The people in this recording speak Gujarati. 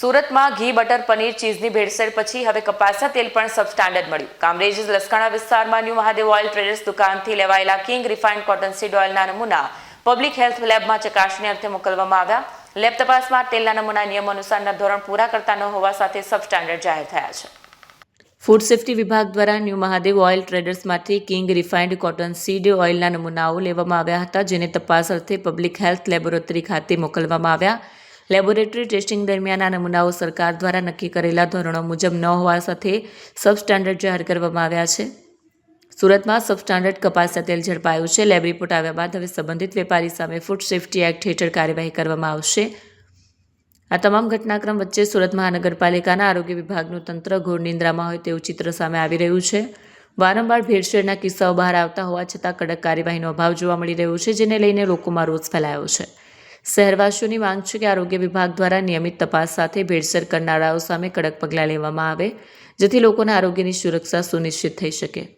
સુરતમાં ઘી, બટર, પનીર, ચીઝની ભેળસેળ પછી હવે કપાસા તેલ પણ સબસ્ટાન્ડર્ડ મળ્યું. કામરેજ લસકાણા વિસ્તારમાં ન્યૂ મહાદેવ ઓઇલ ટ્રેડર્સ દુકાનથી લેવાયેલા કિંગ રિફાઇન્ડ કોટન સીડ ઓઇલના નમૂના પબ્લિક હેલ્થ લેબમાં ચકાસણી અર્થે મોકલવામાં આવ્યા. લેબ તપાસમાં તેલના નમૂના નિયમ અનુસારના ધોરણ પૂરા કરતા ન હોવા સાથે સબસ્ટાન્ડર્ડ જાહેર થયા છે. ફૂડ સેફ્ટી વિભાગ દ્વારા ન્યૂ મહાદેવ ઓઇલ ટ્રેડર્સમાંથી કિંગ રિફાઇન્ડ કોટન સીડ ઓઇલના નમૂનાઓ લેવામાં આવ્યા હતા, જેને તપાસ અર્થે પબ્લિક હેલ્થ લેબોરેટરી ખાતે મોકલવામાં આવ્યા. લેબોરેટરી ટેસ્ટિંગ દરમિયાન આ નમૂનાઓ સરકાર દ્વારા નક્કી કરેલા ધોરણો મુજબ ન હોવા સાથે સબસ્ટાન્ડર્ડ જાહેર કરવામાં આવ્યા છે. સુરતમાં સબસ્ટાન્ડર્ડ કપાસના તેલ ઝડપાયું છે. લેબ રિપોર્ટ આવ્યા બાદ હવે સંબંધિત વેપારી સામે ફૂડ સેફ્ટી એક્ટ હેઠળ કાર્યવાહી કરવામાં આવશે. આ તમામ ઘટનાક્રમ વચ્ચે સુરત મહાનગરપાલિકાના આરોગ્ય વિભાગનું તંત્ર ઘોર નિંદ્રામાં હોય તેવું ચિત્ર સામે આવી રહ્યું છે. વારંવાર ભેળસેળના કિસ્સાઓ બહાર આવતા હોવા છતાં કડક કાર્યવાહીનો અભાવ જોવા મળી રહ્યો છે, જેને લઈને લોકોમાં રોષ ફેલાયો છે. શહેરવાસીઓની માંગ છે કે આરોગ્ય વિભાગ દ્વારા નિયમિત તપાસ સાથે ભેળસેળ કરનારાઓ સામે કડક પગલાં લેવામાં આવે, જેથી લોકોના આરોગ્યની સુરક્ષા સુનિશ્ચિત થઈ શકે.